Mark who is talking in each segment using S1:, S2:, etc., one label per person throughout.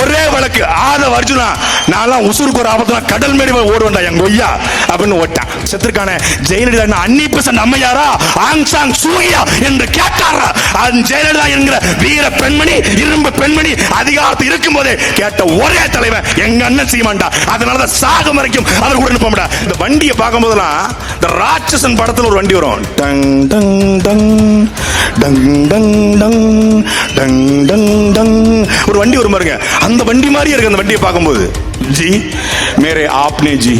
S1: ஒரே வழக்கு. ஆத அர்ஜுனா நான்லாம் உசுருக்கு ஒரு ஆபத்துல கடல் மேடி போய் ஓடுவேன்டா என் கொய்யா அப்படின்னு ஓட்டான். செத்துருக்கான. ஜெயலலிதா என்ன அன்னி பெசன்ட் அம்மையாரா ஆங் சாங் என்று கேட்டாரா? அது ஜெயலலிதா என்கிற வீர பெண்மணி இரும்பு பெண்மணி அதிகாரத்தில் இருக்கும் போதே கேட்ட ஒரே தலைவன் எங்க அண்ணன் சீமான்டா. அதனாலதான் சாகம் வரைக்கும் அவர் கூட நிற்போம்டா மாட்டா இந்த வண்டியை பார்க்கும் போதெல்லாம் இந்த ராட்சசன் படத்துல ஒரு வண்டி வரும். டங் டங் டங் டங் டங் டங் டங் டங் டங். ஒரு வண்டி வரும் பாருங்க. அந்த வண்டி மாதிரி இருக்கு அந்த வண்டியை பார்க்கும்போது. ஜி மேரே ஆப்னே ஜி.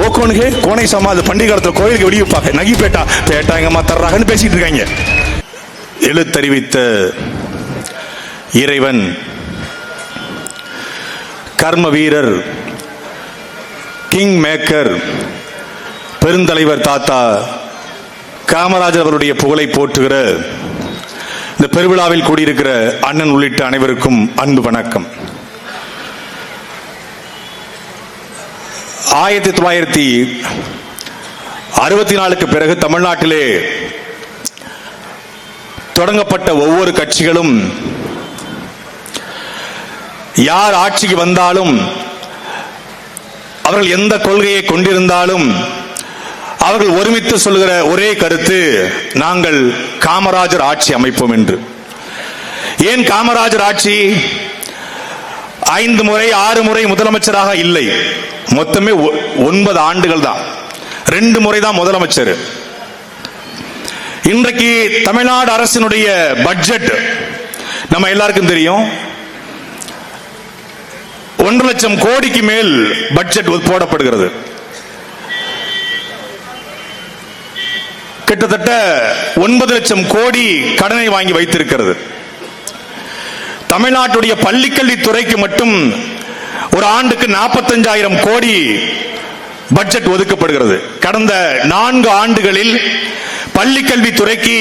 S1: ஓ கோனுகே கோனை சமாது பண்டிகை காலத்துல கோயிலுக்கு வெளியே பார்க்க நகி பேட்டா. பேட்டா எங்கம்மா தர்றாங்கன்னு பேசிட்டு இருக்காங்க. எழுத்தறிவித்த இறைவன் கர்ம வீரர் கிங் மேக்கர் பெருந்தலைவர் தாத்தா காமராஜர் அவருடைய புகழை போற்றுகிற இந்த பெருவிழாவில் கூடியிருக்கிற அண்ணன் உள்ளிட்ட அனைவருக்கும் அன்பு வணக்கம். ஆயிரத்தி தொள்ளாயிரத்தி அறுபத்தி நாலுக்கு பிறகு தமிழ்நாட்டிலே தொடங்கப்பட்ட ஒவ்வொரு கட்சிகளும் யார் ஆட்சிக்கு வந்தாலும் அவர்கள் எந்த கொள்கையை கொண்டிருந்தாலும் அவர்கள் ஒருமித்து சொல்கிற ஒரே கருத்து நாங்கள் காமராஜர் ஆட்சி அமைப்போம் என்று. ஏன் காமராஜர் ஆட்சி ஐந்து முறை ஆறு முறை முதலமைச்சராக இல்லை. மொத்தமே ஒ- ஒன்பது ஆண்டுகள் தான். ரெண்டு முறை தான் முதலமைச்சர். இன்றைக்கு தமிழ்நாடு அரசினுடைய பட்ஜெட் நம்ம எல்லாருக்கும் தெரியும். ஒன்று லட்சம் கோடிக்கு மேல் பட்ஜெட் போடப்படுகிறது. கிட்டத்தட்ட ஒன்பது லட்சம் கோடி கடனை வாங்கி வைத்திருக்கிறது. தமிழ்நாட்டுடைய பள்ளிக்கல்வித்துறைக்கு மட்டும் ஒரு ஆண்டுக்கு நாற்பத்தஞ்சாயிரம் கோடி பட்ஜெட் ஒதுக்கப்படுகிறது. கடந்த நான்கு ஆண்டுகளில் பள்ளிக்கல்வித்துறைக்கு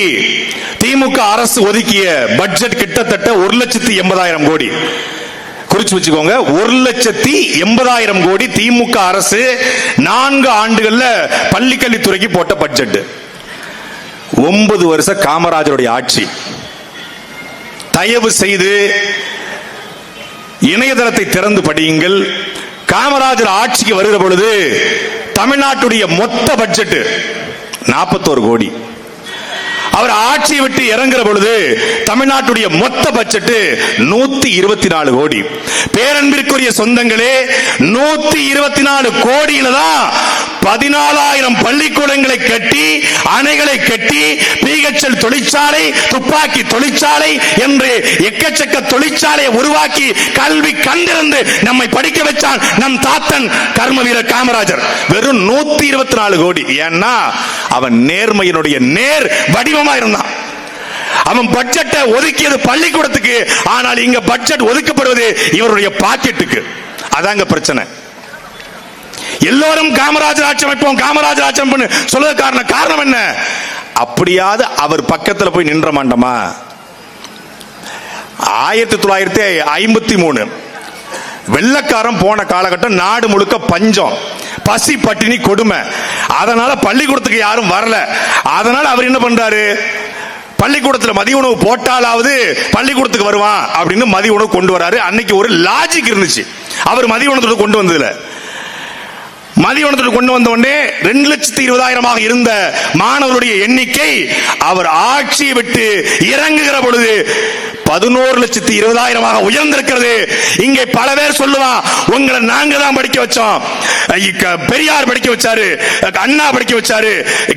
S1: திமுக அரசு ஒதுக்கிய பட்ஜெட் கிட்டத்தட்ட ஒரு லட்சத்தி எண்பதாயிரம் கோடி. குறிச்சு வச்சுக்கோங்க ஒரு லட்சத்தி எண்பதாயிரம் கோடி திமுக அரசு நான்கு ஆண்டுகள்ல பள்ளிக்கல்வித்துறைக்கு போட்ட பட்ஜெட் ஒன்பது வருஷ காமராஜருடைய ஆட்சி. தயவு செய்து இணையதளத்தை திறந்து படியுங்கள். காமராஜர் ஆட்சிக்கு வருகிற பொழுது தமிழ்நாட்டுடைய மொத்த பட்ஜெட் நாற்பத்தோரு கோடி. அவர் ஆட்சியை விட்டு இறங்குற பொழுது தமிழ்நாட்டுடைய மொத்த பட்ஜெட் நூத்தி இருபத்தி நாலு கோடி. பேரன்பிற்குரிய சொந்தங்களே நூத்தி இருபத்தி நாலு கோடியில தான் பதினாலாயிரம் பள்ளிக்கூடங்களை கட்டி அணைகளை கட்டி பிஹெச்எல் தொழிற்சாலை துப்பாக்கி தொழிற்சாலை என்று எக்கச்சக்க தொழிற்சாலையை உருவாக்கி கல்வி கண்டிருந்து நம்மை படிக்க வச்சான் நம் தாத்தன் கர்ம வீரர் காமராஜர். வெறும் நூத்தி இருபத்தி நாலு கோடி. ஏன்னா அவன் நேர்மையினுடைய நேர் வடிவமா இருந்தான். அவன் பட்ஜெட்டை ஒதுக்கியது பள்ளிக்கூடத்துக்கு ஆனால் இங்க பட்ஜெட் ஒதுக்கப்படுவது இவருடைய பாக்கெட்டுக்கு அதாங்க பிரச்சனை. எல்லோரும் காமராஜர் ஆட்சி அமைப்போம் காமராஜர் ஆட்சி அமைப்பு சொல்ல காரணம் காரணம் என்ன? அப்படியாவது அவர் பக்கத்தில் போய் நின்ற மாட்டோமா? ஆயிரத்தி தொள்ளாயிரத்தி ஐம்பத்தி மூணு. வெள்ளக்காரன் போன காலகட்டம் நாடு முழுக்க பஞ்சம். பசி பட்டினி கொடுமை. அதனால பள்ளிக்கூடத்துக்கு யாரும் வரல. அதனால அவர் என்ன பண்றாரு? பள்ளிக்கூடத்தில் மதிய உணவு போட்டாலாவது பள்ளிக்கூடத்துக்கு வருவான் அப்படின்னு மதிய உணவு கொண்டு வராரு. அன்னைக்கு ஒரு லாஜிக் இருந்துச்சு. அவர் மதிய உணவு கொண்டு வந்ததுல மதிய கொண்டு வந்த உடனே ரெண்டு லட்சத்தி இருபதாயிரமாக இருந்த மாணவருடைய எண்ணிக்கை அவர் ஆட்சியை விட்டு இறங்குகிற பொழுது பதினோரு லட்சத்தி இருபதாயிரமாக உயர்ந்திருக்கிறது. இங்கே பல பேர் சொல்லுவான் உங்களை நாங்க தான் படிக்க வச்சோம். பெரியார் படிக்க வச்சாரு அண்ணா படிக்க வச்சாரு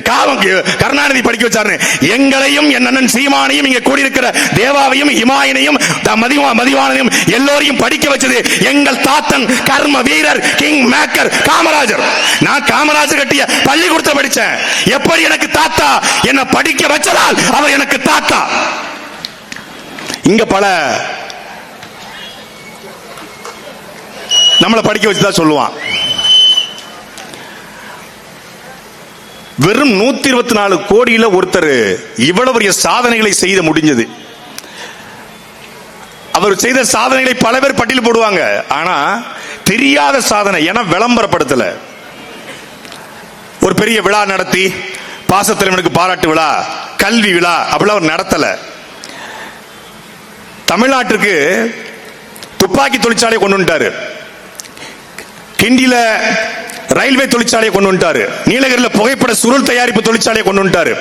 S1: காவம் கருணாநிதி படிக்க வச்சாரு எங்களையும் என் அண்ணன் சீமானையும் இங்க கூடியிருக்கிற தேவாவையும் இமாயினையும் மதிவா மதிவானையும் எல்லோரையும் படிக்க வச்சது எங்கள் தாத்தன் கர்ம வீரர் கிங் மேக்கர் காமராஜர். நான் காமராஜர் கட்டிய பள்ளிக்கூடத்தை படிச்சேன். எப்படி எனக்கு தாத்தா? என்ன படிக்க வச்சதால் அவர் எனக்கு தாத்தா. இங்க பல நம்மளை படிக்க வச்சுதான் சொல்லுவான். வெறும் நூத்தி இருபத்தி நாலு கோடியில ஒருத்தர் இவ்வளவு பெரிய சாதனைகளை செய்த முடிஞ்சது. அவர் செய்த சாதனைகளை பல பேர் பட்டியல் போடுவாங்க. ஆனா தெரியாத சாதனை என விளம்பரப்படுத்தல. ஒரு பெரிய விழா நடத்தி பாசத்தலைவனுக்கு பாராட்டு விழா கல்வி விழா அப்படிலாம் அவர் நடத்தலை. தமிழ்நாட்டுக்கு துப்பாக்கி தொழிற்சாலையை கொண்டு வந்துட்டாரு. கிண்டியில ரயில்வே தொழிற்சாலையை கொண்டு வந்துட்டாரு. நீலகிரியில புகைப்பட சுருள் தயாரிப்பு தொழிற்சாலையை கொண்டு வந்துட்டாரு.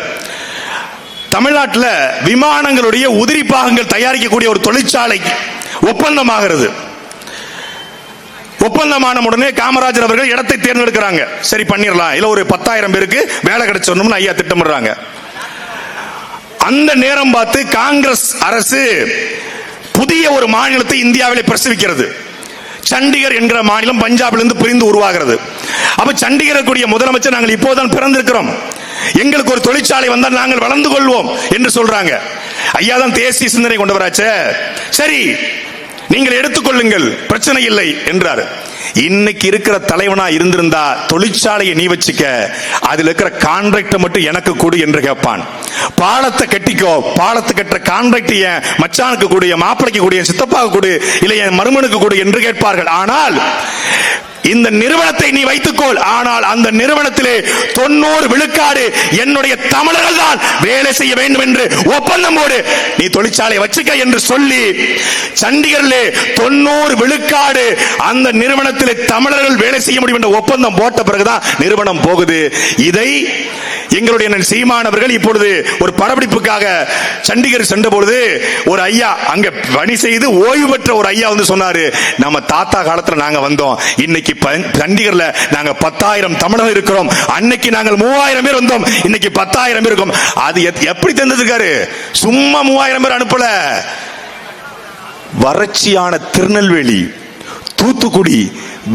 S1: தமிழ்நாட்டில் விமானங்களுடைய உதிரி பாகங்கள் தயாரிக்கக்கூடிய ஒரு தொழிற்சாலை ஒப்பந்தமாகிறது. ஒப்பந்தமான உடனே காமராஜர் அவர்கள் இடத்தை தேர்ந்தெடுக்கிறாங்க. சரி பண்ணிடலாம். இல்ல ஒரு பத்தாயிரம் பேருக்கு வேலை கிடைச்சிடணும்னு ஐயா திட்டமிடுறாங்க. அந்த நேரம் பார்த்து காங்கிரஸ் அரசு புதிய ஒரு மாநிலத்தை இந்தியாவில் பிரசவிக்கிறது. சண்டிகர் என்கிற மாநிலம் பஞ்சாபிலிருந்து பிரிந்து உருவாகிறது. அப்ப சண்டிகர் கூடிய முதலமைச்சர் நாங்கள் இப்போதான் பிறந்திருக்கிறோம். எங்களுக்கு ஒரு தொழிற்சாலை வந்தால் நாங்கள் வளர்ந்து கொள்வோம் என்று சொல்றாங்க. ஐயா தான் தேசிய சிந்தனை கொண்டவராச்சே. சரி நீங்கள் எடுத்துக்கொள்ளுங்கள் பிரச்சனை இல்லை என்றார். இன்னைக்கு இருக்கிற தலைவனா இருந்திருந்தா தொழிற்சாலையை நீ வச்சுக்க. அதுல இருக்கிற கான்ட்ராக்ட மட்டும் எனக்கு கொடு என்று கேட்பான். பாலத்தை கட்டிக்கோ. பாலத்தை கட்டுற கான்ட்ராக்ட் என் மச்சானுக்கு கொடு என் மாப்பிளைக்கு கொடு என் சித்தப்பாவுக்கு கொடு இல்லை என் மருமனுக்கு கொடு என்று கேட்பார்கள். ஆனால் இந்த நிறுவனத்தை நீ வைத்துக்கொள். ஆனால் அந்த நிறுவனத்திலே தொண்ணூறு விழுக்காடு என்னுடைய தமிழர்கள் தான் வேலை செய்ய வேண்டும் என்று ஒப்பந்தம் போடு. நீ தொழிற்சாலை வச்சுக்க என்று சொல்லி சண்டிகரிலே தொண்ணூறு விழுக்காடு அந்த நிறுவனத்தை நிறுவனத்தில் தமிழர்கள் வேலை செய்ய முடியும் என்ற ஒப்பந்தம் போட்ட பிறகுதான் நிறுவனம் போகுது. இதை எங்களுடைய சீமானவர்கள் இப்பொழுது ஒரு படப்பிடிப்புக்காக சண்டிகர் சென்ற பொழுது ஒரு ஐயா அங்க பணி செய்து ஓய்வு பெற்ற ஒரு ஐயா வந்து சொன்னாரு நம்ம தாத்தா காலத்துல நாங்க வந்தோம். இன்னைக்கு சண்டிகர்ல நாங்க பத்தாயிரம் தமிழர் இருக்கிறோம். அன்னைக்கு நாங்கள் மூவாயிரம் பேர் வந்தோம். இன்னைக்கு பத்தாயிரம் பேர் இருக்கோம். அது எத்- எப்படி தந்ததுக்காரு சும்மா மூவாயிரம் பேர் அனுப்பல. வறட்சியான திருநெல்வேலி தூத்துக்குடி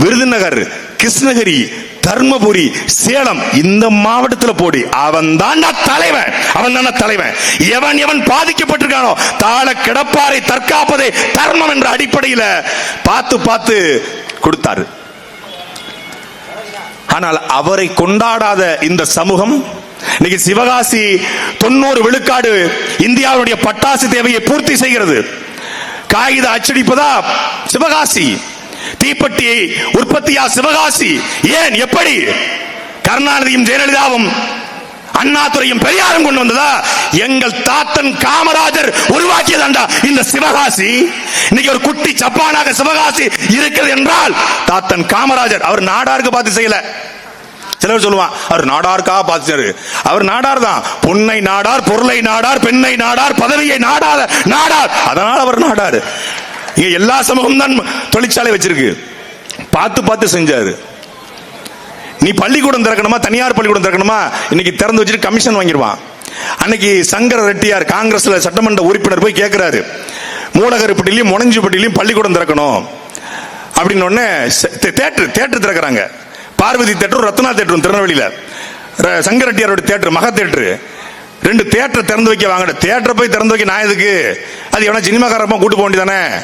S1: விருதுநகர் கிருஷ்ணகிரி தர்மபுரி சேலம் இந்த மாவட்டத்தில் போடி. அவன் தான் தலைவன். அவன் தான் தலைவன். எவன் எவன் பாதிக்கப்பட்டிருக்கானோ தாழ கிடப்பாரை தற்காப்பதே தர்மம் என்ற அடிப்படையில் பார்த்து பார்த்து கொடுத்தாரு. ஆனால் அவரை கொண்டாடாத இந்த சமூகம் இன்னைக்கு சிவகாசி தொண்ணூறு விழுக்காடு இந்தியாவுடைய பட்டாசு தேவையை பூர்த்தி செய்கிறது. காகித அச்சடிப்பதா? சிவகாசி. தீப்பெட்டி உற்பத்தியா சிவகாசி? ஏன்? எப்படி? கருணாநிதியும் ஜெயலலிதாவும் அண்ணாதுரையும் பெரியாரும் கொண்டு வந்ததா? எங்கள் தாத்தன் காமராஜர் உருவாக்கியதாண்டா இந்த சிவகாசி. இன்னைக்கு ஒரு குட்டி சப்பானாக சிவகாசி இருக்கிறது என்றால் தாத்தன் காமராஜர் அவர் நாடாருக்கு பார்த்து செய்யல. சிலர் சொல்லுவான் அவர் நாடாருக்காக பார்த்தாரு அவர் நாடார் தான். பொன்னை நாடார் பொருளை நாடார் பெண்ணை நாடார் பதவியை நாடார் நாடார். அதனால் அவர் நாடார். இங்க எல்லா சமூகம் தான் தொழிற்சாலை வச்சிருக்கு. பார்த்து பார்த்து செஞ்சாரு. நீ பள்ளிக்கூடம் திறக்கணுமா? தனியார் பள்ளிக்கூடம் திறக்கணுமா? இன்னைக்கு திறந்து வச்சுட்டு கமிஷன் வாங்கிடுவான். அன்னைக்கு சங்கர ரெட்டியார் காங்கிரஸ்ல சட்டமன்ற உறுப்பினர் போய் கேட்கிறாரு மூலகருப்பட்டிலையும் முனஞ்சிப்பட்டிலையும் பள்ளிக்கூடம் திறக்கணும். அப்படின்னு ஒன்னு தேட்டர் தேட்டர் திறக்கிறாங்க. பார்வதி தேட்டரும் ரத்னா தேட்டரும் திருநெல்வேலியில. ர- சங்கரெட்டியாரோட தேட்டர் மகா தேட்டர். ரெண்டு தேட்டர் திறந்து வைக்க வாங்க தேட்டரை போய் திறந்து வைக்க நான் எதுக்கு? அது எவனா சினிமாக்காரப்பா கூட்டு போக வேண்டியதானே?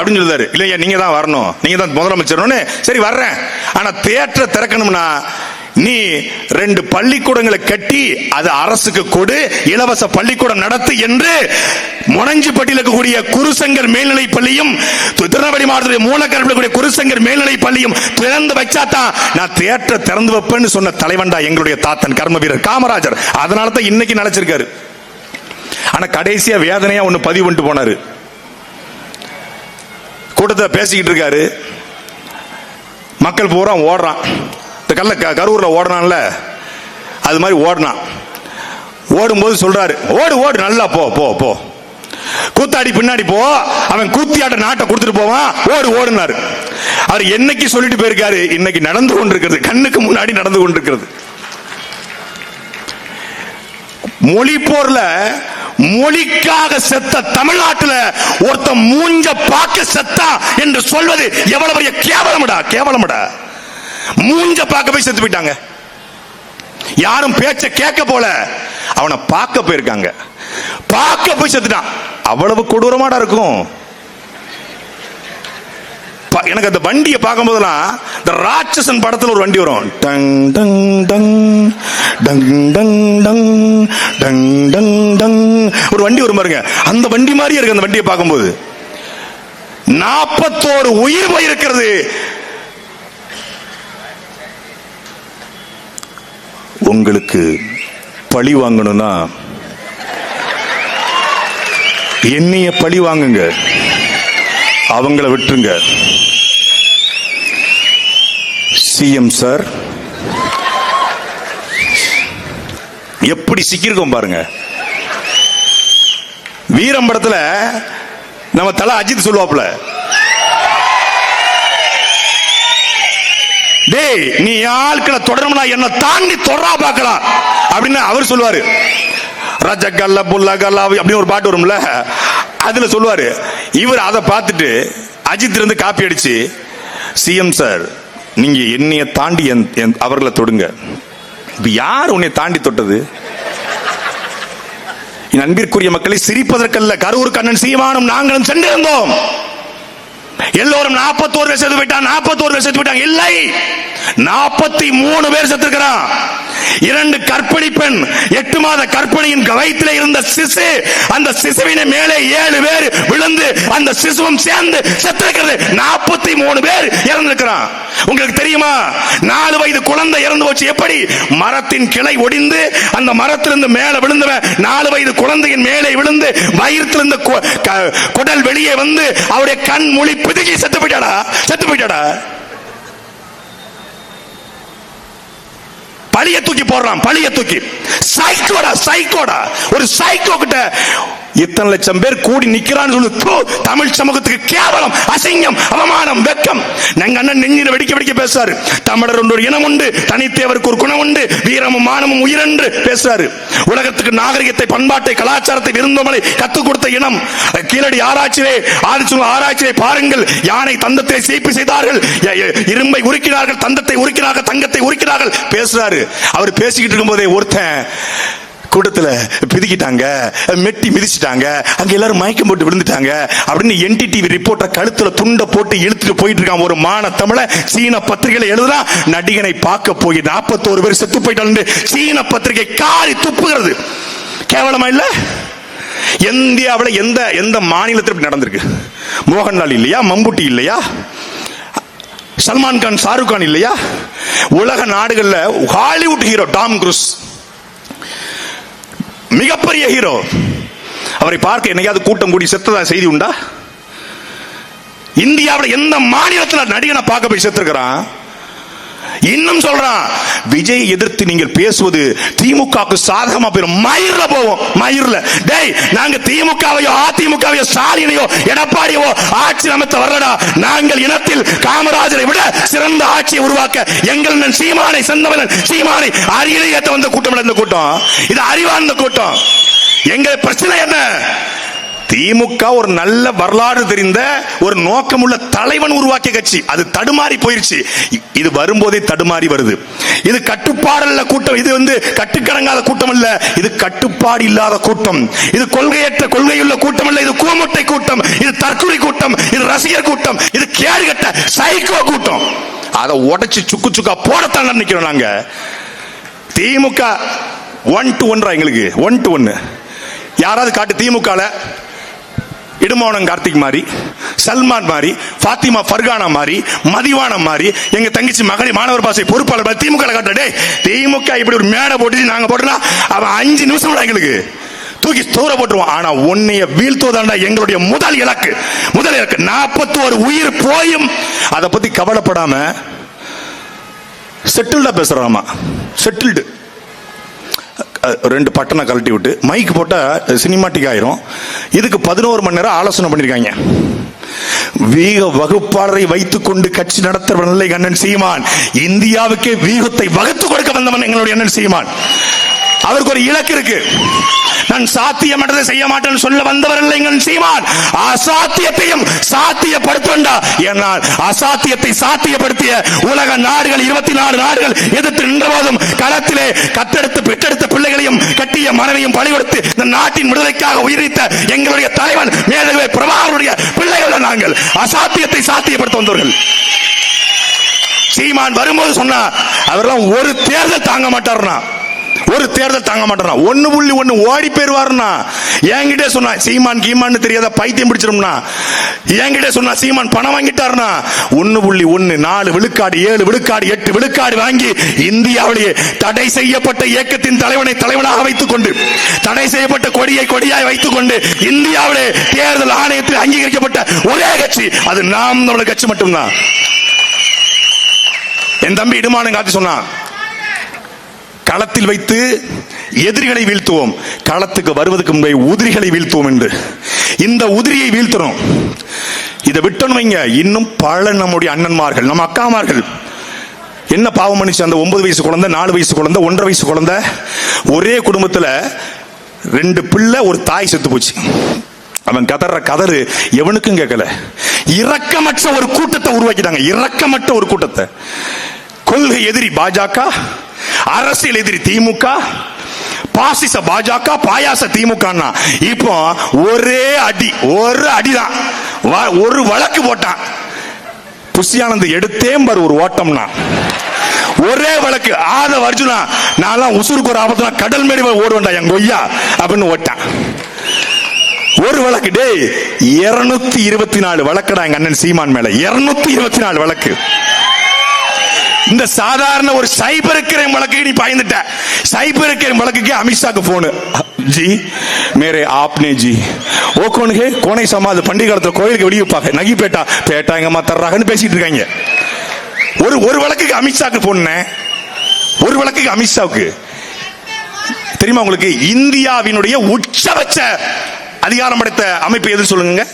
S1: அப்படின்னு சொல்லுதாரு. இல்லையா நீங்க தான் வரணும். நீங்க தான் முதலமைச்சர்னு சரி வர்றேன். ஆனா தேட்டரை திறக்கணும்னா நீ ரெண்டு பள்ளிக்கூடங்களை கட்டி அது அரசுக்கு கொடு இலவச பள்ளிக்கூடம் நடத்து என்று முனஞ்சிப்பட்டியில் இருக்கக்கூடிய குருசங்கர் மேல்நிலை பள்ளியும் திருநெல்வேலி மாவட்டத்தில் மூலக்கரப்பில் இருக்கக்கூடிய குருசங்கர் மேல்நிலை பள்ளியும் திறந்து வச்சாதான் நான் தேட்டரை திறந்து வைப்பேன்னு சொன்ன தலைவன்டா எங்களுடைய தாத்தன் கர்ம வீரர் காமராஜர். அதனால தான் இன்னைக்கு நினைச்சிருக்காரு. ஆனா கடைசியா வேதனையா ஒன்னு பதிவு பண்ணிட்டு போனாரு. கூட்டத்தில் பேசிக்கிட்டு இருக்காரு. மக்கள் பூரா ஓடுறான். இந்த கல்ல க- கரூரில் ஓடுறான்ல. அது மாதிரி ஓடினான். ஓடும்போது சொல்றாரு ஓடு ஓடு நல்லா போ போ போ. கூத்தாடி பின்னாடி போ. அவன் கூத்தியாட்ட நாட்டை கொடுத்துட்டு போவான். ஓடு ஓடுனாரு. அவர் என்னைக்கு சொல்லிட்டு போயிருக்காரு? இன்னைக்கு நடந்து கொண்டிருக்கிறது. கண்ணுக்கு முன்னாடி நடந்து கொண்டிருக்கிறது. மொழி போர்ல மொழிக்காக செத்த தமிழ்நாட்டில் ஒருத்த மூஞ்ச பார்க்க செத்தா என்று சொல்வது எவ்வளவு பெரிய கேவலமடா கேவலமடா. மூஞ்ச பார்க்க போய் செத்து போயிட்டாங்க. யாரும் பேச்ச கேட்க போல. அவனை பார்க்க போயிருக்காங்க. பார்க்க போய் செத்துட்டான். அவ்வளவு கொடூரமாடா இருக்கும். ப- எனக்கு அந்த வண்டியை பார்க்கும் போதெல்லாம் இந்த ராட்சசன் படத்தில் ஒரு வண்டி வரும். டங் டங் டங் டங் டங். டங் டங் டங் டங். ஒரு வண்டி வரும் பாருங்க. அந்த வண்டி மாதிரியே இருக்கு அந்த வண்டியை பார்க்கும்போது. நாற்பத்தோரு உயிர் போயிருக்கிறது. உங்களுக்கு பழி வாங்கணும்னா என்னைய பழி வாங்குங்க. அவங்கள விட்டுருங்க. சிஎம் சார் எப்படி சிக்கியிருக்கோம் பாருங்க. வீரம் படத்துல நம்ம தலை அஜித் சொல்லுவாப்ல டேய் நீ ஆட்களை தொடரணும்னா என்ன தாண்டி தொடரா பார்க்கலாம். அப்படின்னு அவர் சொல்லுவாரு. ரஜகல்ல புல்லகல்ல அப்படின்னு ஒரு பாட்டு வரும்ல. அதுல சொல்லுவாரு. இவர் அதை பார்த்துட்டு அஜித் இருந்து காப்பி அடிச்சு சிஎம் சார் நீங்க என்னைய தாண்டி அவர்களை தொடுங்க. இப்ப யார் உன்னை தாண்டி தொட்டது? என் அன்பிற்குரிய மக்களை சிரிப்பதற்கல்ல. கரூர் கண்ணன் சீமானும் நாங்களும் சென்றிருந்தோம். எல்லோரும் நாற்பத்தோரு வருஷத்து செத்து போயிட்டான் நாற்பத்தோரு வருஷத்து போயிட்டாங்க. இல்லை! நாற்பத்தி மூணு பேர் செத்துருக்கிறான். இரண்டு கற்பிணி பெண் எட்டு மாத கற்பிணியின் வயிற்றில் இருந்த சிசு அந்த சிசுவினை மேலே ஏழு பேர் விழுந்து அந்த சிசுவும் சேர்ந்து செத்திருக்கிறது. நாற்பத்தி மூணு பேர் இறந்திருக்கிறான். உங்களுக்கு தெரியுமா? நாலு வயது குழந்தை இறந்து போச்சு. எப்படி? மரத்தின் கிளை ஒடிந்து அந்த மரத்திலிருந்து மேலே விழுந்தவன் நாலு வயது குழந்தையின் மேலே விழுந்து வயிற்றிலிருந்து க- குடல் வெளியே வந்து அவருடைய கண் மொழி பிதுகி செத்து போயிட்டாடா? செத்து போயிட்டாடா? பழிய தூக்கி போடுறான் பழிய தூக்கி. சைக்கோடா சைக்கோடா ஒரு சைக்கோ கிட்ட இத்தனை லட்சம் பேர் கூடி நிக்கிறான்னு சொல்லி. தமிழ் சமூகத்துக்கு கேவலம் அசிங்கம் அவமானம் வெக்கம். எங்க அண்ணன் நெஞ்சில வெடிக்க வெடிக்க பேசுறாரு. தமிழர் ஒரு இனம் உண்டு தனித்தேவருக்கு ஒரு குணம் உண்டு வீரமும் மானமும் உயிரென்று பேசுறாரு. உலகத்துக்கு நாகரிகத்தை பண்பாட்டை கலாச்சாரத்தை விருந்தோமலை கத்துக் கொடுத்த இனம் கீழடி ஆராய்ச்சியிலே ஆதிச்சுவ ஆராய்ச்சியை பாருங்கள் யானை தந்தத்தை சீப்பு செய்தார்கள் இரும்பை உருக்கினார்கள் தந்தத்தை உருக்கினார்கள் தங்கத்தை உருக்கினார்கள் பேசுறாரு. அவர் பேசிக்கிட்டு இருக்கும்போதே ஒருத்தன் கூட்டத்தில் பிதிக்கிட்டாங்க மெட்டி மிதிச்சிட்டாங்க அங்கே எல்லாரும் மயக்கம் போட்டு விழுந்துட்டாங்க அப்படின்னு என்டிடிவி ரிப்போர்ட்டர் கழுத்தில் துண்டை போட்டு இழுத்துட்டு போயிட்டு இருக்கான் ஒரு மான தமிழ. சீன பத்திரிகையில எழுதுனா நடிகனை பார்க்க போய் நாற்பத்தோரு பேர் செத்து போயிட்டாங்க சீன பத்திரிகை காரி துப்புகிறது. கேவலமா இல்ல? இந்தியாவில் எந்த எந்த மாநிலத்தில் இப்படி நடந்திருக்கு? மோகன்லால் இல்லையா? மம்புட்டி இல்லையா? சல்மான் கான் ஷாருக் கான் இல்லையா? உலக நாடுகளில் ஹாலிவுட் ஹீரோ டாம் குரூஸ் மிகப்பெரிய ஹீரோ. அவரை பார்க்க என்னையாவது கூட்டம் கூடி செத்ததா செய்தி உண்டா? இந்தியாவில் எந்த மாநிலத்தில் நடிகனை பார்க்க போய் செத்துருக்கிறான்? இன்னும் சொல்றான் விஜய் எதிர்த்து நீங்கள் பேசுவது திமுகவுக்கு சாதகமா போயிடும் மயிர்ல போவோம் மயிர்ல. டேய் நாங்க திமுகவையோ அதிமுகவையோ ஸ்டாலினையோ எடப்பாடியோ ஆட்சி அமைத்த வரலடா நாங்கள் இனத்தில் காமராஜரை விட சிறந்த ஆட்சியை உருவாக்க எங்கள் அண்ணன் சீமானை செந்தவனன் சீமானை அருகிலே ஏற்ற வந்த கூட்டம் இந்த கூட்டம். இது அறிவார்ந்த கூட்டம். எங்கள் பிரச்சனை என்ன? திமுக ஒரு நல்ல வரலாறு தெரிந்த ஒரு நோக்கமுள்ள தலைவன் உருவாக்கிய கட்சி. அது தடுமாறி போயிருச்சு. இது வரும்போதே தடுமாறி வருது. இது கட்டுப்பாடல்ல கூட்டம். இது வந்து கட்டுக்கடங்காத கூட்டம் இல்ல இது கட்டுப்பாடு இல்லாத கூட்டம். இது கொள்கையற்ற கொள்கையுள்ள கூட்டம் இல்ல இது கூமுட்டை கூட்டம். இது தற்கொலை கூட்டம். இது ரசிகர் கூட்டம். இது கேடுகட்ட சைக்கோ கூட்டம். அதை உடைச்சு சுக்கு சுக்கா போடத்தான் நினைக்கிறோம் நாங்க. திமுக ஒன் டு ஒன்றா எங்களுக்கு. ஒன் டு ஒன்னு யாராவது காட்டு திமுகல? இடுமோனம் கார்த்திக் மாதிரி சல்மான் மாதிரி ஃபாத்திமா ஃபர்கானா மாதிரி மதிவானம் மாதிரி எங்க தங்கச்சி மகளிர் மாணவர் பாசை பொறுப்பாளர் மாதிரி திமுக கட்டடே திமுக இப்படி ஒரு மேடை போட்டு நாங்க போட்டுனா அவன் அஞ்சு நிமிஷம் எங்களுக்கு. தூக்கி தூர போட்டுருவான். ஆனா உன்னைய வீழ்த்துவதாண்டா எங்களுடைய முதல் இலக்கு. முதல் இலக்கு நாற்பத்தோரு உயிர் போயும். அதை பத்தி கவலைப்படாம செட்டில்டா பேசுறாமா செட்டில்டு ரெண்டு பட்டனை கழட்டி விட்டு மைக் போட்டா சினிமாட்டிக் ஆயிரும். இதுக்கு பதினோரு மணி நேரம் ஆலோசனை பண்ணிருக்காங்க. வீக வகுப்பாளரை வைத்துக் கொண்டு கட்சி நடத்த இல்லை கண்ணன் சீமான். இந்தியாவுக்கே வீகத்தை வகுத்து கொடுக்க வந்தவன் எங்களுடைய அண்ணன் சீமான். அவருக்கு ஒரு இலக்கு இருக்கு. நான் சாத்தியமற்றதை செய்ய மாட்டேன்னு சொல்ல வந்தவர் இல்லை எங்கள் சீமான். அசாத்தியத்தையும் சாத்தியப்படுத்தா என்னால் அசாத்தியத்தை சாத்தியப்படுத்திய உலக நாடுகள் இருபத்தி நாலு நாடுகள் எதிர்த்து நின்றபோதும் களத்திலே கத்தெடுத்து பெற்றெடுத்த பிள்ளைகளையும் கட்டிய மனைவியும் பழிகொடுத்து இந்த நாட்டின் விடுதலைக்காக உயிரித்த எங்களுடைய தலைவன் மேதகவே பிரபாகருடைய பிள்ளைகள் நாங்கள். அசாத்தியத்தை சாத்தியப்படுத்த வந்தவர்கள். சீமான் வரும்போது சொன்னா அவரெல்லாம் ஒரு தேர்தல் தாங்க மாட்டார்னா ஒரு தேர்தல் தாங்க மாட்டேனா ஒன்னு புள்ளி ஒன்னு ஓடி போயிருவாருன்னா என்கிட்ட சொன்னா சீமான் கீமான்னு தெரியாத பைத்தியம் பிடிச்சிரும்னா என்கிட்ட சொன்னா சீமான் பணம் வாங்கிட்டாருனா ஒன்னு புள்ளி ஒன்னு நாலு விழுக்காடு ஏழு விழுக்காடு எட்டு விழுக்காடு வாங்கி இந்தியாவிலேயே தடை செய்யப்பட்ட இயக்கத்தின் தலைவனை தலைவனாக வைத்துக் கொண்டு தடை செய்யப்பட்ட கொடியை கொடியாய் வைத்துக் கொண்டு இந்தியாவிலே தேர்தல் ஆணையத்தில் அங்கீகரிக்கப்பட்ட ஒரே கட்சி அது நாம் தமிழர் கட்சி மட்டும்தான். என் தம்பி இடுமானம் காத்தி சொன்னான் களத்தில் வைத்து எதிரிகளை வீழ்த்துவோம். களத்துக்கு வருவதற்கு முன்பே உதிரிகளை வீழ்த்துவோம் என்று. இந்த உதிரியை வீழ்த்தணும். இதை விட்டணும் வைங்க. இன்னும் பல நம்முடைய அண்ணன்மார்கள் நம்ம அக்காமார்கள். என்ன பாவம் பண்ணிச்சு? அந்த ஒன்பது வயசு குழந்தை நாலு வயசு குழந்தை ஒன்றரை வயசு குழந்தை. ஒரே குடும்பத்தில் ரெண்டு பிள்ளை ஒரு தாய் செத்து போச்சு. அவன் கதற கதறு எவனுக்கும் கேட்கல. இரக்கமற்ற ஒரு கூட்டத்தை உருவாக்கிட்டாங்க. இரக்கமற்ற ஒரு கூட்டத்தை. கொள்கை எதிரி பாஜக அரசியல் எதிரி திமுக பாசிச பாஜக பாயாச திமுக இப்போ ஒரே அடி ஒரு அடிதான். வ- ஒரு வழக்கு போட்டான். புஷியானந்த் எடுத்தே பாரு ஒரு ஓட்டம்னா. ஒரே வழக்கு. ஆத அர்ஜுனா நான் உசுருக்கு ஒரு ஆபத்துனா கடல் மேடி ஓடுவேன்டா என் கொய்யா அப்படின்னு ஓட்டான். ஒரு வழக்கு. டேய் இருநூத்தி இருபத்தி நாலு வழக்குடா எங்க அண்ணன் சீமான் மேல. இருநூத்தி இருபத்தி நாலு வழக்கு. இந்த சாதாரண ஒரு சைபர் கிரைம் வழக்கு நீ பயந்துட்ட. சைபர் கிரைம் வழக்குக்கு அமித்ஷாக்கு போனு ஜி மேரே ஆப்னே ஜி. ஓ கோனுகே கோனை சமாது பண்டிகை காலத்தில் கோயிலுக்கு வெளியே வைப்பாங்க. நகி பேட்டா. பேட்டா எங்கம்மா தர்றாங்கன்னு பேசிட்டு இருக்காங்க. ஒரு ஒரு வழக்குக்கு அமித்ஷாக்கு போனேன் ஒரு வழக்குக்கு அமித்ஷாவுக்கு. தெரியுமா உங்களுக்கு? இந்தியாவினுடைய உச்சபட்ச அதிகாரம் படைத்த அமைப்பு எது சொல்லுங்க?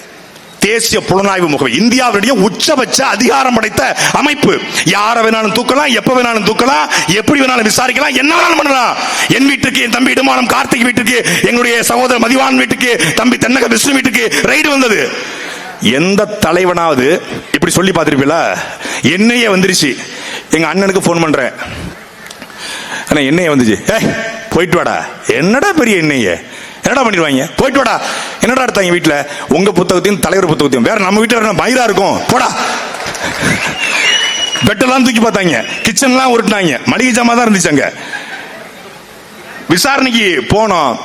S1: தேசிய புலனாய்வு முகமை. இந்தியாவுடைய உச்சபட்ச அதிகாரம் படைத்த அமைப்பு. யாரை வேணாலும் தூக்கலாம் எப்ப வேணாலும் தூக்கலாம் எப்படி வேணாலும் விசாரிக்கலாம் என்ன வேணாலும் பண்ணலாம். என் வீட்டுக்கு என் தம்பி இடுமானம் கார்த்திக் வீட்டுக்கு எங்களுடைய சகோதரர் மதிவான் வீட்டுக்கு தம்பி தென்னக விஷ்ணு வீட்டுக்கு ரைடு வந்தது. எந்த தலைவனாவது இப்படி சொல்லி பார்த்திருப்பீங்களா? என்னையே வந்துருச்சு. எங்க அண்ணனுக்கு ஃபோன் பண்றேன். அண்ணா என்னையே வந்துச்சு. ஏய் போயிட்டு வாடா. என்னடா பெரிய என்னையே? என்னடா பண்ணிடுவாங்க? போயிட்டு வாடா. என்னடா எடுத்தாங்க வீட்டில் உங்க புத்தகத்தையும் தலைவர் புத்தகத்தையும். வேற நம்ம வீட்டில் வேற மயிரா இருக்கும். போடா. பெட்டெல்லாம் தூக்கி பார்த்தாங்க. கிச்சன்லாம் உருட்டினாங்க. மளிகை ஜாமா தான் இருந்துச்சு அங்கே. விசாரணைக்கு போனோம்.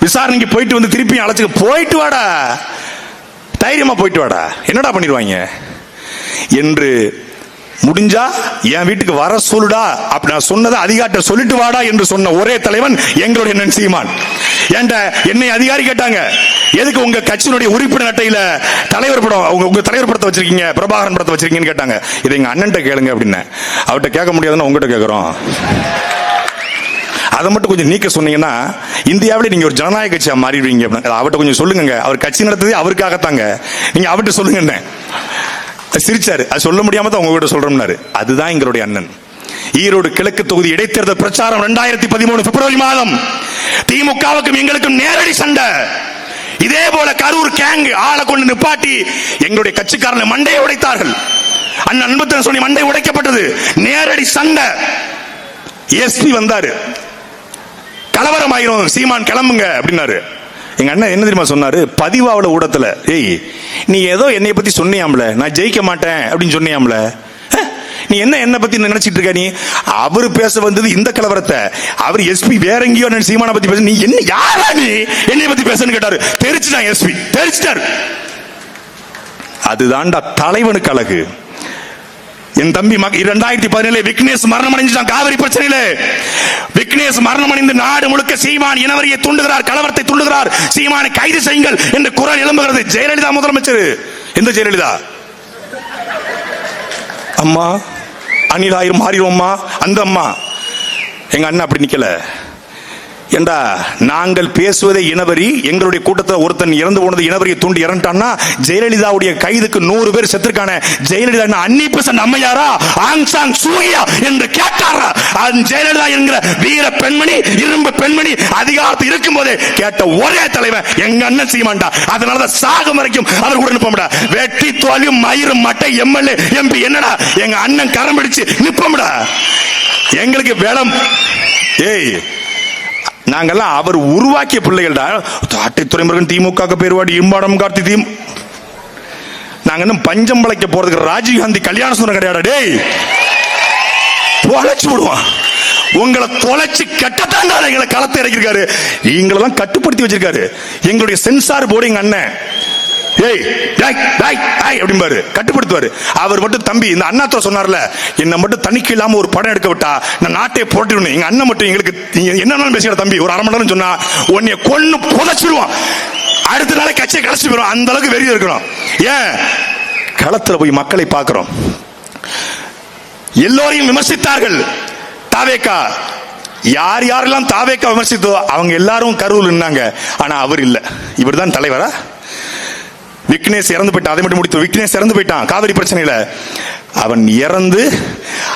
S1: விசாரணைக்கு போயிட்டு வந்து திருப்பி அழைச்சி போயிட்டு வாடா. தைரியமா போயிட்டு வாடா. என்னடா பண்ணிடுவாங்க? என்று முடிஞ்சா என் வீட்டுக்கு வர சொல்லுடா. அப்படி நான் சொன்னதை அதிகாரிட்ட சொல்லிட்டு வாடா என்று சொன்ன ஒரே தலைவன் எங்களுடைய அண்ணன் சீமான் ஏன்ட என்னை அதிகாரி கேட்டாங்க. எதுக்கு உங்க கட்சியினுடைய உறுப்பினர் அட்டையில தலைவர் படம் உங்க உங்க தலைவர் படத்தை வச்சிருக்கீங்க பிரபாகரன் படத்தை வச்சிருக்கீங்கன்னு கேட்டாங்க. இதை எங்க அண்ணன்ட்ட கேளுங்க அப்படின்னு. அவர்கிட்ட கேட்க முடியாதுன்னு உங்ககிட்ட கேட்குறோம். அதை மட்டும் கொஞ்சம் நீக்க சொன்னீங்கன்னா இந்தியாவில் நீங்க ஒரு ஜனநாயக கட்சியா மாறிடுவீங்க. அப்படின்னு. அவர்கிட்ட கொஞ்சம் சொல்லுங்க அவர் கட்சி நடத்ததே அவருக்காகத்தாங்க. நீங்க அவர்கிட்ட சொல்லுங்க என்ன சிரிச்சாரு. அது சொல்ல முடியாம தான் உங்ககிட்ட சொல்றோம்னாரு. அதுதான் எங்களுடைய அண்ணன். ஈரோடு கிழக்கு தொகுதி இடைத்தேர்தல் பிரச்சாரம் ரெண்டாயிரத்தி பதிமூணு பிப்ரவரி மாதம். திமுகவுக்கும் எங்களுக்கும் நேரடி சண்டை. இதே போல கரூர் கேங் ஆளை கொண்டு நிப்பாட்டி எங்களுடைய கட்சிக்காரனை மண்டையை உடைத்தார்கள். அண்ணன் அன்புத்தன் சொல்லி மண்டை உடைக்கப்பட்டது. நேரடி சண்டை. எஸ்பி வந்தாரு. கலவரம் ஆயிரும் சீமான் கிளம்புங்க அப்படின்னாரு. எங்க அண்ணன் என்ன தெரியுமா சொன்னாரு? பதிவாவில் ஊடத்துல ஏய் நீ ஏதோ என்னைய பத்தி சொன்னியாம்ல நான் ஜெயிக்க மாட்டேன் அப்படின்னு சொன்னியாம்ல. நீ என்ன என்ன பத்தி நினைச்சிட்டு இருக்க நீ? அவரு பேச வந்தது இந்த கலவரத்தை. அவர் எஸ்பி வேற எங்கேயோ சீமான சீமானை பத்தி பேச நீ என்ன யாரா நீ? என்னைய பத்தி பேசன்னு கேட்டாரு. தெரிச்சுட்டான் எஸ்பி தெரிச்சிட்டாரு. அதுதான்டா தலைவனுக்கு அழகு. என் தம்பி இரண்டாயிரத்தி பதினேழு விக்னேஷ் மரணம் அடைஞ்சான் காவிரி பிரச்சனையில. விக்னேஷ் மரணம் அடைந்து நாடு முழுக்க சீமான் இனவரியை தூண்டுகிறார் கலவரத்தை தூண்டுகிறார். சீமானை கைது செய்யுங்கள் என்று குரல் எழும்புகிறது. ஜெயலலிதா முதலமைச்சர். எந்த ஜெயலலிதா? அம்மா அனிலாயிரம் மாறிடுவோம்மா. அந்த அம்மா. எங்க அண்ணன் அப்படி நிக்கல. ஏண்டா நாங்கள் பேசுவதை இனவரி எங்களுடைய கூட்டத்தில் ஒருத்தன் இறந்து போனது இனவரியை தூண்டி இறந்துட்டான்னா ஜெயலலிதாவுடைய கைதுக்கு நூறு பேர் செத்துருக்கான. ஜெயலலிதா அன்னி பெசன்ட் அம்மையாரா? ஆங் சாங் சூகியா என்று கேட்டாரா? ஜெயலலிதா என்கிற வீர பெண்மணி இரும்பு பெண்மணி அதிகாரத்தில் இருக்கும் போதே கேட்ட ஒரே தலைவன் எங்க அண்ணன் அதனால அதனாலதான் சாகம் வரைக்கும் அவர் கூட நிப்போம்டா வெட்டி தோல்வியும் மயிரும் மட்டை எம்எல்ஏ எம்பி என்னடா? எங்க அண்ணன் கரம் பிடிச்சு நிப்போம்டா எங்களுக்கு வேளம் ஏய் நாங்கெல்லாம் அவர் உருவாக்கிய பிள்ளைகள்டா. தாட்டை துறைமுருகன் திமுக பேருவாடி இம்பாடம் கார்த்தி தீம். நாங்க இன்னும் பஞ்சம் பழைக்க போறதுக்கு ராஜீவ் காந்தி கல்யாண சுந்தரம் கிடையாது டேய். தொலைச்சு விடுவான். உங்களை தொலைச்சு கட்டத்தான் எங்களை களத்தை இறக்கிருக்காரு எங்களை தான் கட்டுப்படுத்தி வச்சிருக்காரு. எங்களுடைய சென்சார் போர்டு எங்க அண்ணன். ஏய் டாய் டேய் டேய் அப்படிம்பாரு கட்டுப்படுத்துவாரு. அவர் மட்டும் தம்பி இந்த அண்ணாத்துறை சொன்னார்ல என்ன மட்டும் தணிக்கை இல்லாம ஒரு படம் எடுக்க விட்டா நான் நாட்டை போட்டுவிடணும் எங்க அண்ணன் மட்டும் எங்களுக்கு நீங்க என்னன்னு பேசுகிற தம்பி ஒரு அரை மணி நேரம் சொன்னா உன்னை கொன்னு புதைச்சிருவான். அடுத்த நாளே கட்சியை கலைச்சு போயிடும் அந்த அளவுக்கு வெறி இருக்கணும். ஏன்? களத்துல போய் மக்களை பார்க்கிறோம். எல்லோரையும் விமர்சித்தார்கள். தாவேக்கா. யார் யாரெல்லாம் தாவேக்கா விமர்சித்தோ அவங்க எல்லாரும் கருவில் நின்னாங்க. ஆனா அவர் இல்லை. இவர் தான் தலைவரா? விக்னேஷ் இறந்து போயிட்டான். அதை மட்டும் முடித்து விக்னேஷ் இறந்து போயிட்டான். காவிரி பிரச்சனையில். அவன் இறந்து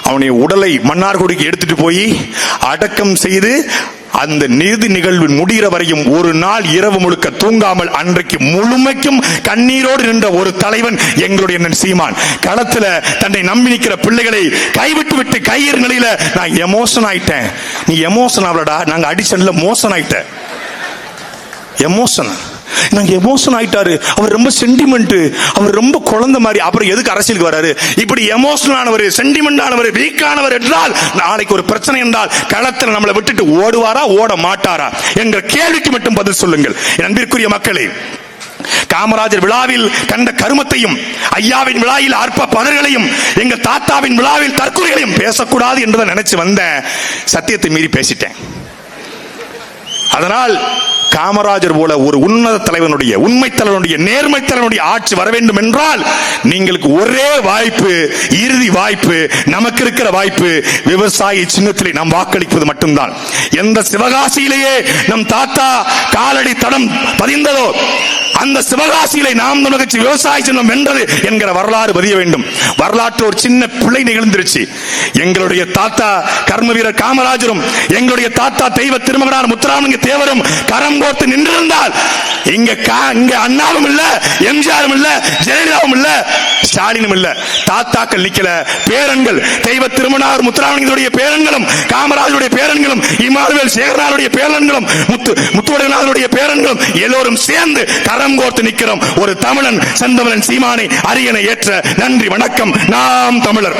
S1: அவனுடைய உடலை மன்னார்குடிக்கு எடுத்துட்டு போய் அடக்கம் செய்து அந்த நீதி நிகழ்வு முடிகிற வரையும் ஒரு நாள் இரவு முழுக்க தூங்காமல் அன்றைக்கு முழுமைக்கும் கண்ணீரோடு நின்ற ஒரு தலைவன் எங்களுடைய சீமான். களத்துல தன்னை நம்பி நிற்கிற பிள்ளைகளை கைவிட்டு விட்டு கையிற நிலையில நான் எமோஷன் ஆயிட்டேன். நீ எமோஷன் ஆகலடா. நாங்க அடிஷன்ல மோசன் ஆயிட்டேன் எமோஷன் நாங்க எமோஷன் ஆயிட்டாரு. அவர் ரொம்ப சென்டிமெண்ட் அவர் ரொம்ப குழந்தை மாதிரி. அப்புறம் எதுக்கு அரசியலுக்கு வராரு? இப்படி எமோஷனல் ஆனவர் சென்டிமெண்ட் ஆனவர் வீக் ஆனவர் என்றால் நாளைக்கு ஒரு பிரச்சனை என்றால் களத்தில் நம்மளை விட்டுட்டு ஓடுவாரா ஓட மாட்டாரா? என்ற கேள்விக்கு மட்டும் பதில் சொல்லுங்கள். அன்பிற்குரிய மக்களே காமராஜர் விழாவில் கண்ட கருமத்தையும் ஐயாவின் விழாவில் அற்ப பதர்களையும் எங்க தாத்தாவின் விழாவில் தற்கொலைகளையும் பேசக்கூடாது என்றுதான் நினைச்சு வந்தேன். சத்தியத்தை மீறி பேசிட்டேன். அதனால் காமராஜர் போல ஒரு உன்னத தலைவனுடைய உண்மை தலைவனுடைய நேர்மை தலைவனுடைய ஆட்சி வர வேண்டும் என்றால் நீங்களுக்கு ஒரே வாய்ப்பு இறுதி வாய்ப்பு நமக்கு இருக்கிற வாய்ப்பு விவசாயி சின்னத்திலே நாம் வாக்களிப்பது மட்டும்தான். எந்த சிவகாசியிலேயே நம் தாத்தா காலடி தடம் பதிந்ததோ அந்த சிவகாசியிலே நாம் தமிழகட்சி விவசாய சின்னம் வென்றது என்கிற வரலாறு பதிய வேண்டும். வரலாற்று ஒரு சின்ன பிள்ளை நிகழ்ந்துருச்சு. எங்களுடைய தாத்தா கர்ம வீரர் காமராஜரும் எங்களுடைய தாத்தா தெய்வ திருமகனார் முத்துராமலிங்க தேவரும் கரம் கோர்த்து நின்றிருந்தால் இங்க இங்க அண்ணாவும் இல்ல எம்ஜிஆரும் இல்ல ஜெயலலிதாவும் இல்ல ஸ்டாலினும் இல்ல. தாத்தாக்கள் நிக்கல. பேரன்கள் தெய்வ திருமணார் முத்துராமலிங்கத்துடைய பேரன்களும் காமராஜருடைய பேரன்களும் இமானுவேல் சேகரனாருடைய பேரன்களும் முத்து முத்துவடநாதனுடைய பேரன்களும் எல்லோரும் சேர்ந்து கரம் கோர்த்து நிக்கிறோம் ஒரு தமிழன் செந்தமிழன் சீமானை அரியணை ஏற்ற நன்றி வணக்கம். நாம் தமிழர்.